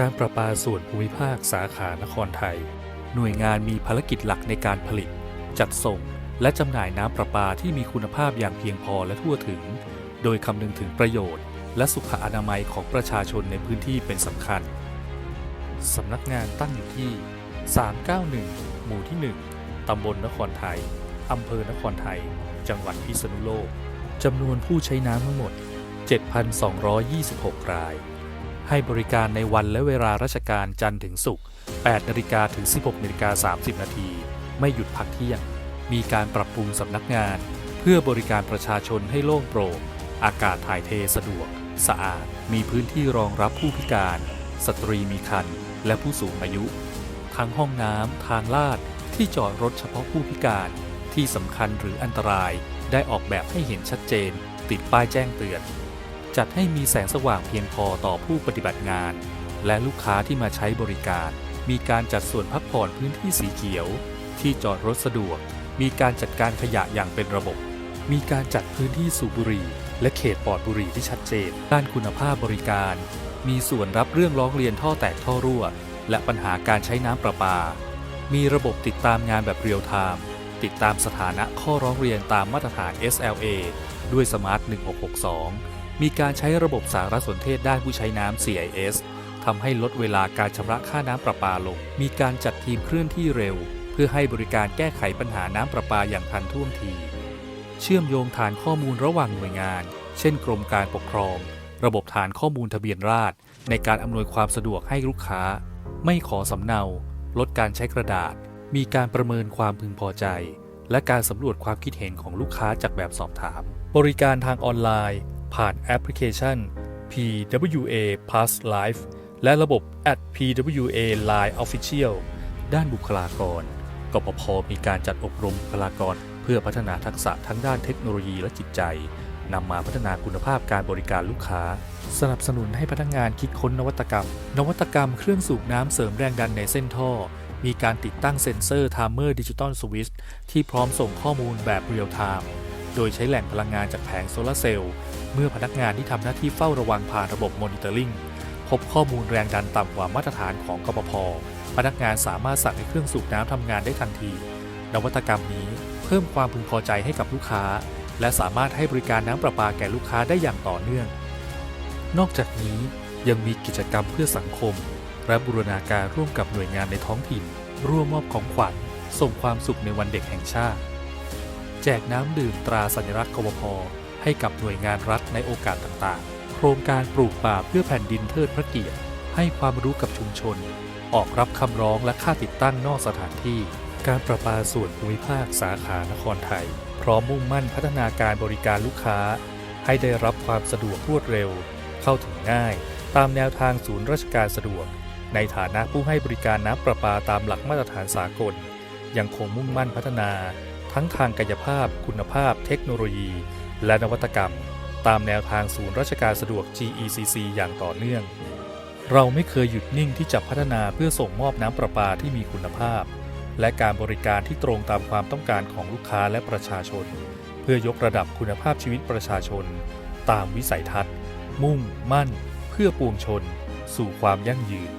การประปาส่วนภูมิภาคสาขานครไทย หน่วยงานมีภารกิจหลักในการผลิต จัดส่ง และจำหน่ายน้ำประปาที่มีคุณภาพอย่างเพียงพอและทั่วถึง โดยคำนึงถึงประโยชน์ และสุขอนามัยของประชาชนในพื้นที่เป็นสำคัญสำนักงานตั้งอยู่ที่ 391 หมู่ที่ 1 ตำบลนครไทย อำเภอนครไทย จังหวัดพิษณุโลก จำนวนผู้ใช้น้ำทั้งหมด 7,226 ราย ให้บริการในวันและเวลาราชการจันทร์ถึงศุกร์ 8นาฬิกาถึง 16นาฬิกา30 นาที ไม่หยุดพักเที่ยง มีการปรับปรุงสำนักงาน เพื่อบริการประชาชนให้โล่งโปร่ง อากาศถ่ายเทสะดวก สะอาด มีพื้นที่รองรับผู้พิการ สตรีมีครรภ์และผู้สูงอายุ ทั้งห้องน้ำ ทางลาด ที่จอดรถเฉพาะผู้พิการ ที่สำคัญหรืออันตราย ได้ออกแบบให้เห็นชัดเจน ติดป้ายแจ้งเตือน จัดให้มีแสงสว่างเพียงพอต่อผู้ปฏิบัติงาน และลูกค้าที่มาใช้บริการ มีการจัดส่วนพักผ่อนพื้นที่สีเขียว ที่จอดรถสะดวก มีการจัดการขยะอย่างเป็นระบบ มีการจัดพื้นที่สูบบุหรี่ และเขตปลอดบุหรี่ที่ชัดเจน ด้านคุณภาพบริการ มีส่วนรับเรื่องร้องเรียนท่อแตกท่อรั่ว และปัญหาการใช้น้ำประปา มีระบบติดตามงานแบบเรียลไทม์ติดตามสถานะข้อร้องเรียนตามมาตรฐาน SLA ด้วยสมาร์ท1662 มีการใช้ระบบสารสนเทศด้านผู้ใช้น้ำ CIS ทำให้ลดเวลาการชำระค่าน้ำประปาลง มีการจัดทีมเคลื่อนที่เร็ว เพื่อให้บริการแก้ไขปัญหาน้ำประปาอย่างทันท่วงที เชื่อมโยงฐานข้อมูลระหว่างหน่วยงาน เช่น กรมการปกครอง ระบบฐานข้อมูลทะเบียนราษฎรในการอำนวยความสะดวกให้ลูกค้า ไม่ขอสำเนา ลดการใช้กระดาษ มีการประเมินความพึงพอใจ และการสำรวจความคิดเห็นของลูกค้าจากแบบสอบถาม บริการทางออนไลน์ ผ่านแอปพลิเคชัน PWA Plus Live และระบบ at @PWA Line Official ด้านบุคลากร กปพมีการจัดอบรมบุคลากร เพื่อพัฒนาทักษะทั้งด้านเทคโนโลยีและจิตใจ นำมาพัฒนาคุณภาพการบริการลูกค้า สนับสนุนให้พนักงานคิดค้นนวัตกรรม นวัตกรรมเครื่องสูบน้ำเสริมแรงดันในเส้นท่อ มีการติดตั้งเซ็นเซอร์ Timer Digital Switch ที่พร้อมส่งข้อมูลแบบเรียลไทม์ โดยใช้แหล่งพลังงานจากแผงโซลาร์เซลล์ เมื่อพนักงานที่ทำหน้าที่เฝ้าระวังผ่านระบบมอนิเตอร์ลิงพบข้อมูลแรงดันต่ำกว่ามาตรฐานของกปพ พนักงานสามารถสั่งให้เครื่องสูบน้ำทำงานได้ทันที นวัตกรรมนี้เพิ่มความพึงพอใจให้กับลูกค้า และสามารถให้บริการน้ำประปาแก่ลูกค้าได้อย่างต่อเนื่อง นอกจากนี้ยังมีกิจกรรมเพื่อสังคม และบูรณาการร่วมกับหน่วยงานในท้องถิ่น ร่วมมอบของขวัญส่งความสุขในวันเด็กแห่งชาติ แจกน้ำดื่มตราสัญลักษณ์กบพให้กับหน่วยงานรัฐในโอกาสต่างๆ โครงการปลูกป่าเพื่อแผ่นดินเทิดพระเกียรติ ให้ความรู้กับชุมชน ออกรับคำร้องและค่าติดตั้งนอกสถานที่ การประปาส่วนภูมิภาคสาขานครไทย พร้อมมุ่งมั่นพัฒนาการบริการลูกค้า ให้ได้รับความสะดวกรวดเร็ว เข้าถึงง่าย ตามแนวทางศูนย์ราชการสะดวก ในฐานะผู้ให้บริการน้ำประปาตามหลักมาตรฐานสากล ยังคงมุ่งมั่นพัฒนา ทั้งทางกายภาพ คุณภาพ เทคโนโลยี และนวัตกรรม ตามแนวทางศูนย์ราชการสะดวก GECC อย่างต่อเนื่อง เราไม่เคยหยุดนิ่งที่จะพัฒนาเพื่อส่งมอบน้ำประปาที่มีคุณภาพ และการบริการที่ตรงตามความต้องการของลูกค้าและประชาชน เพื่อยกระดับคุณภาพชีวิตประชาชน ตามวิสัยทัศน์ มุ่ง มั่น เพื่อปวงชน สู่ความยั่งยืน